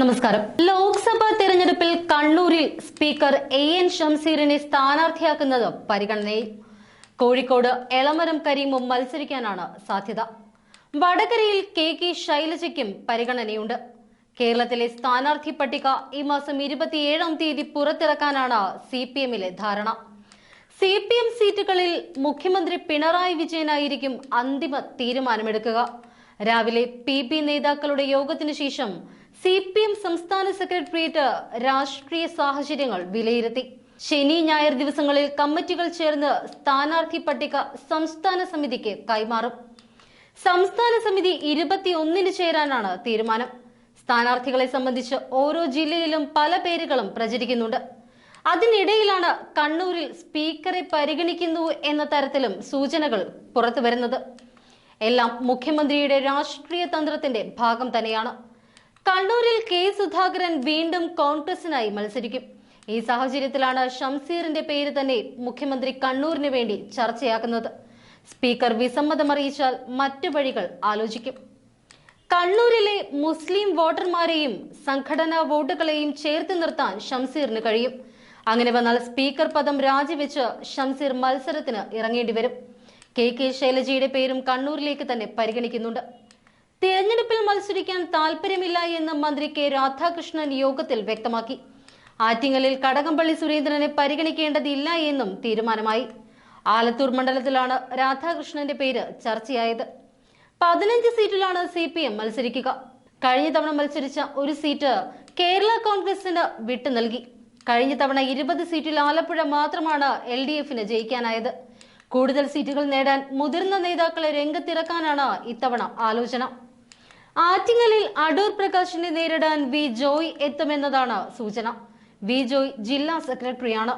നമസ്കാരം. ലോക്സഭാ തെരഞ്ഞെടുപ്പിൽ കണ്ണൂരിൽ സ്പീക്കർ എ എൻ ഷംസീറിനെ സ്ഥാനാർത്ഥിയാക്കുന്നത് പരിഗണനയിൽ. കോഴിക്കോട് എളമരം കരീമും മത്സരിക്കാനാണ് സാധ്യത. വടകരയിൽ കെ കെ ശൈലജയ്ക്കും പരിഗണനയുണ്ട്. കേരളത്തിലെ സ്ഥാനാർത്ഥി പട്ടിക ഈ മാസം ഇരുപത്തിയേഴാം തീയതി പുറത്തിറക്കാനാണ് സി പി എമ്മിലെ ധാരണ. സി പി എം സീറ്റുകളിൽ മുഖ്യമന്ത്രി പിണറായി വിജയനായിരിക്കും അന്തിമ തീരുമാനമെടുക്കുക. രാവിലെ പി പി നേതാക്കളുടെ യോഗത്തിനു ശേഷം സി പി എം സംസ്ഥാന സെക്രട്ടേറിയറ്റ് രാഷ്ട്രീയ സാഹചര്യങ്ങൾ വിലയിരുത്തി. ശനി ഞായർ ദിവസങ്ങളിൽ കമ്മിറ്റികൾ ചേർന്ന് സ്ഥാനാർത്ഥി പട്ടിക സംസ്ഥാന സമിതിക്ക് കൈമാറും. സംസ്ഥാന സമിതി ഇരുപത്തിയൊന്നിന് ചേരാനാണ് തീരുമാനം. സ്ഥാനാർത്ഥികളെ സംബന്ധിച്ച് ഓരോ ജില്ലയിലും പല പേരുകളും പ്രചരിക്കുന്നുണ്ട്. അതിനിടയിലാണ് കണ്ണൂരിൽ സ്പീക്കറെ പരിഗണിക്കുന്നു എന്ന തരത്തിലും സൂചനകൾ പുറത്തു വരുന്നത് എല്ലാം മുഖ്യമന്ത്രിയുടെ രാഷ്ട്രീയ തന്ത്രത്തിന്റെ ഭാഗം തന്നെയാണ്. കണ്ണൂരിൽ കെ സുധാകരൻ വീണ്ടും കോൺഗ്രസിനായി മത്സരിക്കും. ഈ സാഹചര്യത്തിലാണ് ഷംസീറിന്റെ പേര് തന്നെ മുഖ്യമന്ത്രി കണ്ണൂരിന് വേണ്ടി ചർച്ചയാക്കുന്നത്. സ്പീക്കർ വിസമ്മതമറിയിച്ചാൽ മറ്റു വഴികൾ ആലോചിക്കും. കണ്ണൂരിലെ മുസ്ലിം വോട്ടർമാരെയും സംഘടനാ വോട്ടുകളെയും ചേർത്ത് നിർത്താൻ ഷംസീറിന് കഴിയും. അങ്ങനെ വന്നാൽ സ്പീക്കർ പദം രാജിവെച്ച് ഷംസീർ മത്സരത്തിന് ഇറങ്ങേണ്ടി വരും കെ കെ ശൈലജയുടെ പേരും കണ്ണൂരിലേക്ക് തന്നെ പരിഗണിക്കുന്നുണ്ട്. തിരഞ്ഞെടുപ്പിൽ മത്സരിക്കാൻ താല്പര്യമില്ല എന്ന് മന്ത്രി കെ രാധാകൃഷ്ണൻ യോഗത്തിൽ വ്യക്തമാക്കി. ആറ്റിങ്ങലിൽ കടകംപള്ളി സുരേന്ദ്രനെ പരിഗണിക്കേണ്ടതില്ല എന്നും തീരുമാനമായി. ആലത്തൂർ മണ്ഡലത്തിലാണ് രാധാകൃഷ്ണന്റെ പേര് ചർച്ചയായത്. പതിനഞ്ച് സീറ്റിലാണ് സി പി എം മത്സരിക്കുക. കഴിഞ്ഞ തവണ മത്സരിച്ച ഒരു സീറ്റ് കേരള കോൺഗ്രസിന് വിട്ടു നൽകി കഴിഞ്ഞ തവണ ഇരുപത് സീറ്റിൽ ആലപ്പുഴ മാത്രമാണ് എൽ ഡി എഫിന് ജയിക്കാനായത്. കൂടുതൽ സീറ്റുകൾ നേടാൻ മുതിർന്ന നേതാക്കളെ രംഗത്തിറക്കാനാണ് ഇത്തവണ ആലോചന. ആറ്റിങ്ങലിൽ അടൂർ പ്രകാശിനെ നേരിടാൻ വി ജോയ് എത്തുമെന്നതാണ് സൂചന. വി ജോയ് ജില്ലാ സെക്രട്ടറിയാണ്.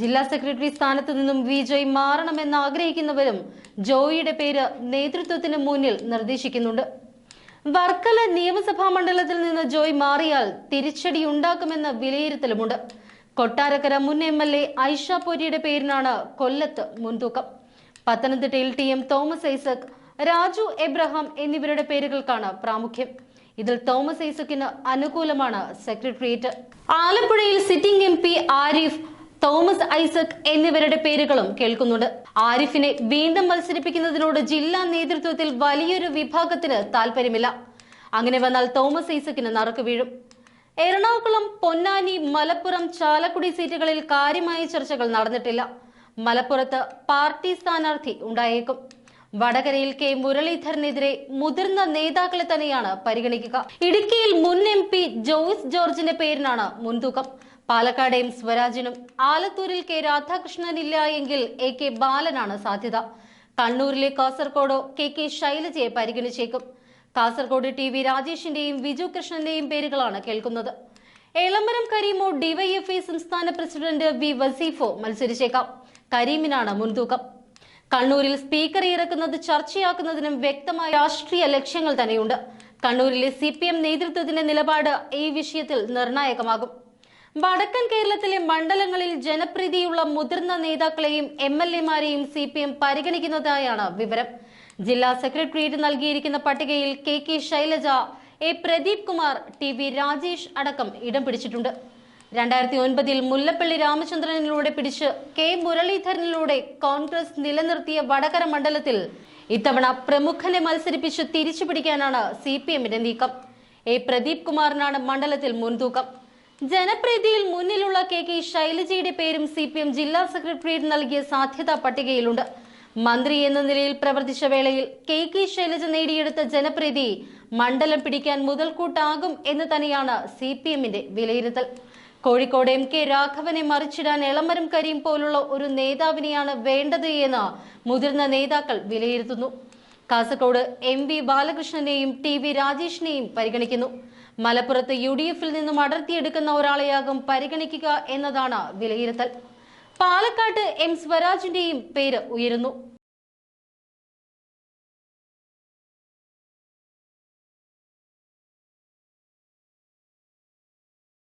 ജില്ലാ സെക്രട്ടറി സ്ഥാനത്ത് നിന്നും വി ജോയ് മാറണമെന്ന് ആഗ്രഹിക്കുന്നവരും ജോയിയുടെ പേര് നേതൃത്വത്തിന് മുന്നിൽ നിർദ്ദേശിക്കുന്നുണ്ട്. വർക്കല നിയമസഭാ മണ്ഡലത്തിൽ നിന്ന് ജോയ് മാറിയാൽ തിരിച്ചടി ഉണ്ടാക്കുമെന്ന വിലയിരുത്തലുമുണ്ട്. കൊട്ടാരക്കര മുൻ എം എൽ എ ഐഷ പോരിയുടെ പേരിനാണ് കൊല്ലത്ത് മുൻതൂക്കം. പത്തനംതിട്ടയിൽ ടി എം തോമസ് ഐസക് രാജു എബ്രഹാം എന്നിവരുടെ പേരുകൾക്കാണ് പ്രാമുഖ്യം. ഇതിൽ തോമസ് ഐസക്കിന് അനുകൂലമാണ് സെക്രട്ടേറിയറ്റ്. ആലപ്പുഴയിൽ sitting M P Arif Thomas Isaac എന്നിവരുടെ പേരുകളും കേൾക്കുന്നുണ്ട്. ആരിഫിനെ വീണ്ടും മത്സരിപ്പിക്കുന്നതിനോട് ജില്ലാ നേതൃത്വത്തിൽ വലിയൊരു വിഭാഗത്തിന് താല്പര്യമില്ല അങ്ങനെ വന്നാൽ തോമസ് ഐസക്കിന് നറുക്ക് വീഴും. എറണാകുളം പൊന്നാനി മലപ്പുറം ചാലക്കുടി സീറ്റുകളിൽ കാര്യമായ ചർച്ചകൾ നടന്നിട്ടില്ല. മലപ്പുറത്ത് പാർട്ടി സ്ഥാനാർത്ഥി ഉണ്ടായേക്കും. വടകരയിൽ കെ മുരളീധരനെതിരെ മുതിർന്ന നേതാക്കളെ തന്നെയാണ് പരിഗണിക്കുക. ഇടുക്കിയിൽ മുൻ എം പി ജോയിസ് ജോർജിന്റെ പേരിനാണ് മുൻതൂക്കം. പാലക്കാട് എം സ്വരാജിനും ആലത്തൂരിൽ കെ രാധാകൃഷ്ണൻ ഇല്ല എങ്കിൽ എ കെ ബാലനാണ് സാധ്യത. കണ്ണൂരിലെ കാസർഗോഡോ കെ കെ ശൈലജയെ പരിഗണിച്ചേക്കും. കാസർഗോഡ് ടി വി രാജേഷിന്റെയും വിജു കൃഷ്ണന്റെയും പേരുകളാണ് കേൾക്കുന്നത്. എളമരം കരീമോ ഡിവൈഎഫ്ഐ സംസ്ഥാന പ്രസിഡന്റ് വി വസീഫോ മത്സരിച്ചേക്കാം. കരീമിനാണ് മുൻതൂക്കം. കണ്ണൂരിൽ സ്പീക്കർ ഇറക്കുന്നത് ചർച്ചയാക്കുന്നതിനും വ്യക്തമായ രാഷ്ട്രീയ ലക്ഷ്യങ്ങൾ തന്നെയുണ്ട്. കണ്ണൂരിലെ സി പി എം നേതൃത്വത്തിന്റെ നിലപാട് ഈ വിഷയത്തിൽ നിർണായകമാകും. വടക്കൻ കേരളത്തിലെ മണ്ഡലങ്ങളിൽ ജനപ്രീതിയുള്ള മുതിർന്ന നേതാക്കളെയും എം എൽ എമാരെയും സി പി എം പരിഗണിക്കുന്നതായാണ് വിവരം. ജില്ലാ സെക്രട്ടേറിയറ്റ് നൽകിയിരിക്കുന്ന പട്ടികയിൽ K K Shailaja A Pradeep Kumar T V Rajesh അടക്കം ഇടം പിടിച്ചിട്ടുണ്ട്. രണ്ടായിരത്തി ഒൻപതിൽ മുല്ലപ്പള്ളി രാമചന്ദ്രനിലൂടെ പിടിച്ച് കെ മുരളീധരനിലൂടെ കോൺഗ്രസ് നിലനിർത്തിയ വടകര മണ്ഡലത്തിൽ ഇത്തവണ പ്രമുഖനെ മത്സരിപ്പിച്ച് തിരിച്ചു പിടിക്കാനാണ് സി പി എമ്മിന്റെ നീക്കം. എ പ്രദീപ് കുമാറിനാണ് മണ്ഡലത്തിൽ മുൻതൂക്കം. ജനപ്രീതിയിൽ മുന്നിലുള്ള കെ കെ ശൈലജയുടെ പേരും സി പി എം ജില്ലാ സെക്രട്ടേറിയറ്റ് നൽകിയ സാധ്യതാ പട്ടികയിലുണ്ട്. മന്ത്രി എന്ന നിലയിൽ പ്രവർത്തിച്ച വേളയിൽ കെ കെ ശൈലജ നേടിയെടുത്ത ജനപ്രീതി മണ്ഡലം പിടിക്കാൻ മുതൽക്കൂട്ടാകും എന്ന് തന്നെയാണ് സി പി എമ്മിന്റെ വിലയിരുത്തൽ. കോഴിക്കോട് എം കെ രാഘവനെ മറിച്ചിടാൻ എളമരം കരീം പോലുള്ള ഒരു നേതാവിനെയാണ് വേണ്ടത് എന്ന് മുതിർന്ന നേതാക്കൾ വിലയിരുത്തുന്നു. കാസർഗോഡ് എം വി ബാലകൃഷ്ണനെയും ടി വി രാജേഷിനെയും പരിഗണിക്കുന്നു. മലപ്പുറത്ത് യു ഡി എഫിൽ നിന്നും അടർത്തിയെടുക്കുന്ന ഒരാളെയാകും പരിഗണിക്കുക എന്നതാണ് വിലയിരുത്തൽ. പാലക്കാട്ട് എം സ്വരാജിന്റെയും പേര് ഉയരുന്നു.